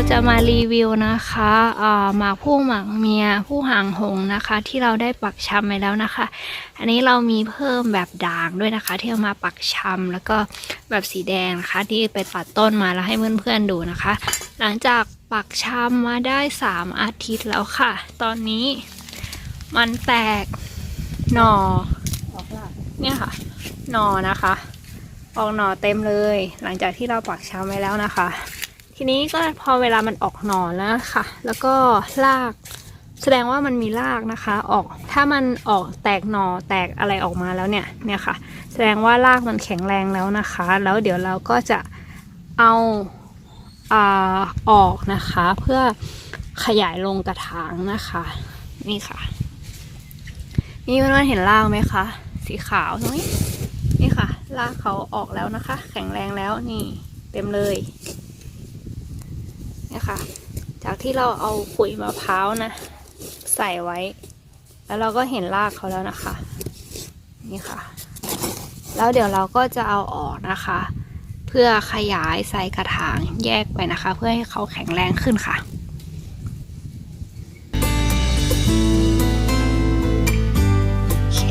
ราจะมารีวิวนะคะเอ่อหมากผู้หมากเมียผู้ห่างหงนะคะ ที่เราได้ปักชำไปแล้วนะคะ อันนี้เรามีเพิ่มแบบด่างด้วยนะคะ ที่เอามาปักชำแล้วก็แบบสีแดงนะคะ ที่ไปตัดต้นมาแล้วให้เพื่อนๆดูนะคะ หลังจากปักชำมาได้สามอาทิตย์แล้วค่ะ ตอนนี้มันแตกหน่อออเนี่ยค่ะหน่อนะคะ ออกหน่อเต็มเลย หลังจากที่เราปักชำไว้แล้วนะคะ ทีนี้ก็พอเวลามันออกหน่อแล้วค่ะ แล้วก็ราก แสดงว่ามันมีรากนะคะ ออก ถ้ามันออกแตกหน่อแตกอะไรออกมาแล้วเนี่ย เนี่ยค่ะ แสดงว่ารากมันแข็งแรงแล้วนะคะ แล้วเดี๋ยวเราก็จะเอาอ่าออกนะคะ เพื่อขยายลงกระถางนะคะ นี่ค่ะ นี่เพื่อนๆเห็นรากไหมคะ สีขาวตรงนี้ นี่ค่ะ รากเขาออกแล้วนะคะ แข็งแรงแล้วนี่ เต็มเลย ที่เราเอาขุยมะพร้าวนะ ใส่ไว้ แล้วเราก็เห็นรากเขาแล้วนะคะ นี่ค่ะ แล้วเดี๋ยวเราก็จะเอาออกนะคะ เพื่อขยายใส่กระถางแยกไปนะคะ เพื่อให้เขาแข็งแรงขึ้นค่ะโอเค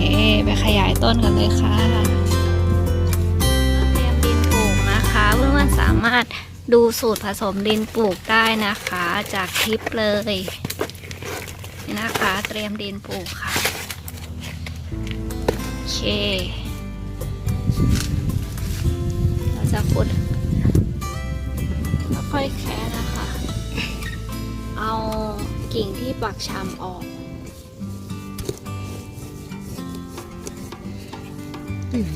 ไปขยายต้นกันเลยค่ะเตรียมดินปลูกนะคะเพื่อนๆสามารถ ดูสูตรผสมดินปลูกได้นะคะ จากคลิปเลยนนะคะ เตรียมดินปลูกค่ะ โอเค เราจะขุดค่อยแคะนะคะ เอากิ่งที่ปักชำออกอืม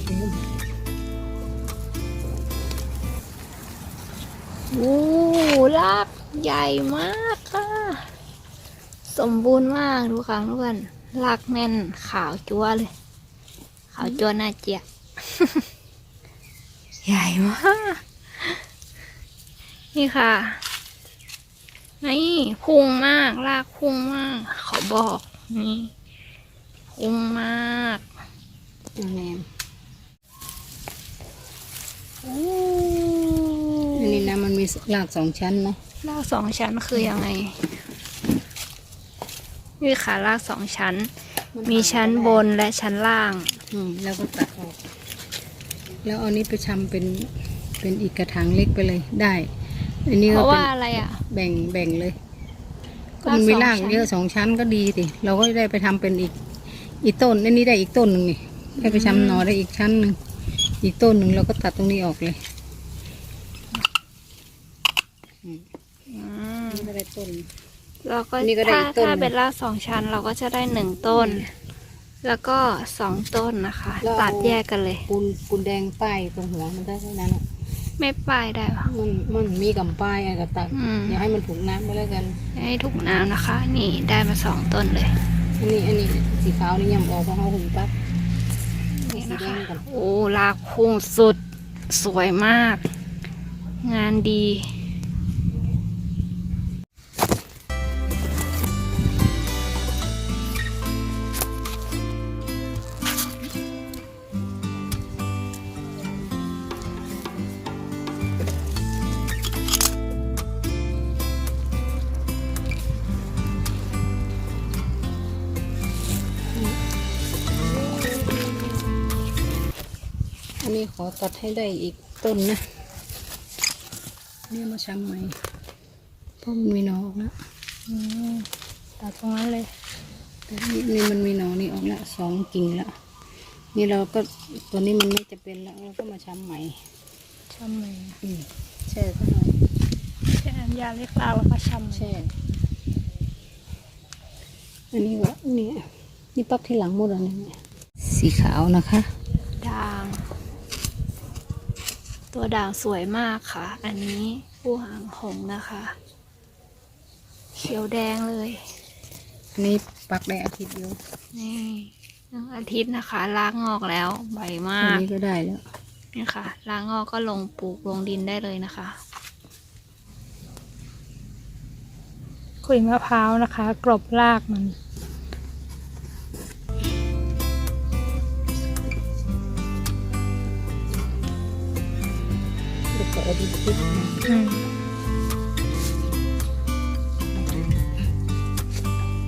โอ้รากใหญ่มากค่ะ สมบูรณ์มากดูค่ะเพื่อนรากแน่นขาวจัวเลย ขาวจัวหน้าเจี๊ยบใหญ่มาก นี่ค่ะ นี่พุ่งมากรากพุ่งมาก ขอบอกนี่พุ่งมากแหนม โอ้ อันนี้นะ มันมีรากสองชั้นเนาะรากสองชั้นคือยังไง นี่ค่ะรากสองชั้น มีชั้นบนและชั้นล่าง อืมแล้วก็ตัดออก แล้วเอานี้ไปชำเป็นเป็นอีกกระถางเล็กไปเลยได้ อันนี้เพก็ราะเป็ว่านอะไรอะ แบ่งแบ่งเลย ก็รากมันมีสองรากชั้นเยอะสองชั้นก็ดีสิเราก็ได้ไปทำเป็นอีก อีกต้นอันนี้ได้อีกต้นหนึ่งนี่ได้ไปชำหนอได้อีกชั้นหนึ่งอีกต้นหนึ่งเราก็ตัดตรงนี้ออกเลย อืม นี่ก็ได้ต้น เราก็นี่ก็ได้ถ้าอีกต้นถ้าหนึ่งเป็นรากสองชั้นเราก็จะได้หนึ่งต้น แล้วก็สองต้นนะคะ แล้วเอา ตัดแยกกันเลยปูนปูนแดงป้ายตรงหัวมันได้เท่านั้นอะไม่ป้ายได้ปะ มันมันมีกำป้ายอะกับตัดอืม อย่าให้มันถูกน้ำไปแล้วกัน ให้ถูกน้ำนะคะ นี่ได้มาสองต้นเลย อันนี้อันนี้สีขาวนี่ยำออกเพราะเขาหุ่นปั๊บนี่สีนะแดคะงกันโอ้ลากพุ่งสุดสวยมาก งานดี นนี้ขอตัดให้ได้อีกต้นนะนี่มาช้ำใหม่เพราะมันมีหนอออกแล้วอืมตัดตรงนั้นเลยแต่นี่นี่มันมีหนอนี่ออกแล้วสองกิ่งแล้วนี่เราก็ตัวนี้มันไม่จะเป็นแล้วเราก็มาช้ำใหม่ช่ำเลยอืมแช่สักหน่อยแช่น้ำยาเล็กลาวแล้วก็ช่ำแช่อันนี้ก็นี่นี่ปักที่หลังหมดอันนี้สีขาวนะคะ ด่าง ตัวด่างสวยมากค่ะ อันนี้ผู้หางหงส์นะคะ เขียวแดงเลย อันนี้ปักได้อาทิตย์เดียวนี่หนึ่งอาทิตย์นะคะ ล้างงอกแล้วใบมาอันกนี้ก็ได้แล้ว นี่ค่ะ ล้างงอกก็ลงปลูกลงดินได้เลยนะคะ ขุยมะพร้าวนะคะ กรบรากมัน ระดีบขึ้น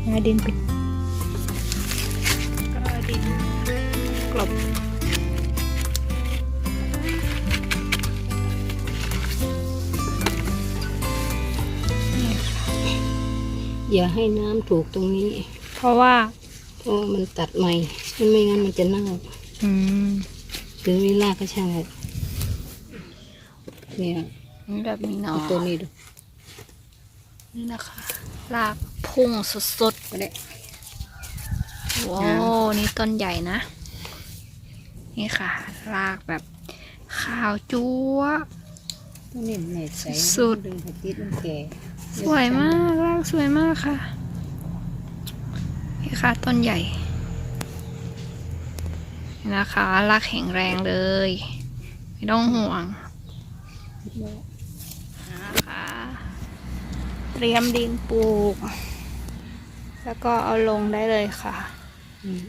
นาดินปิดก็ดินกลบอย่าให้น้ำถูกตรงนี้ เพราะว่าเพราะมันตัดใหม่ไม่งั้นมันจะเน่าอืมหรือเวลาก็ใช่ เถอะเนี่ยนี่แบบมีหนอเอาตัวนี้ดูนี่นะคะรากพุ่งสุดก็ได้ๆว้าวนี่ต้นใหญ่นะ นี่ค่ะ รากแบบขาวจั๊วตัวนี้เน็ตใสสุดดึงให้ติดมันแก่สวยมากรากสวยมากค่ะ นี่ค่ะต้นใหญ่นี่นะคะรากแข็งแรงเลย ไม่ต้องห่วง นะคะเตรียมดินปลูก แล้วก็เอาลงได้เลยค่ะอืม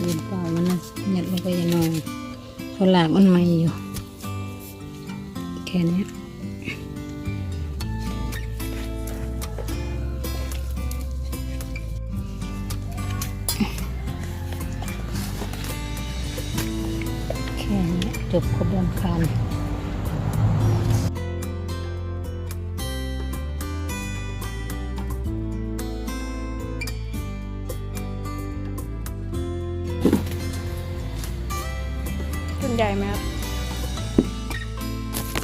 ดินเปล่ามันนะยัดลงไปยังไงเพราะหลากมันไหม่อยู่ แค่นี้ จบกระบวนการต้นใหญ่ไหมครับ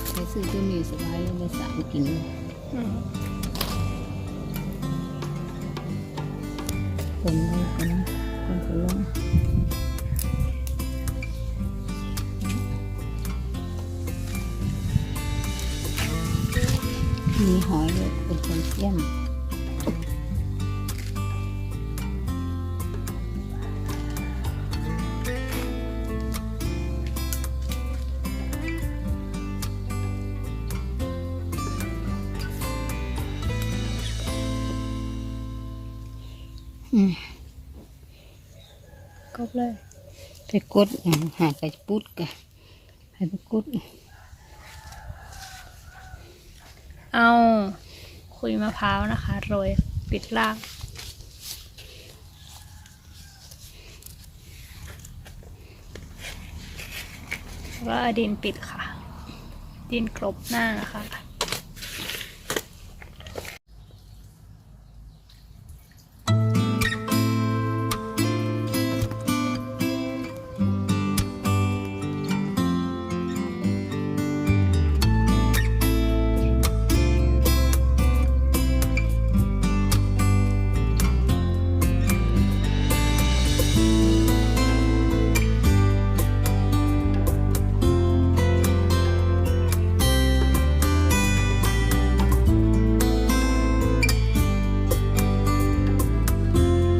ใช้ซื้อตัวนี้สบายเลยได้สามกิ่งเลยอืมคนเลยคนนะคนคนลง มีหอยเลยเป็นคนเยี่ยมอืมกบเลย ไปกดอะหาไก่ปุดกะให้ไปกด เอาคุยมะพร้าวนะคะโรยปิดล่าง แล้วก็เอาดินปิดค่ะ ดินกลบหน้านะคะ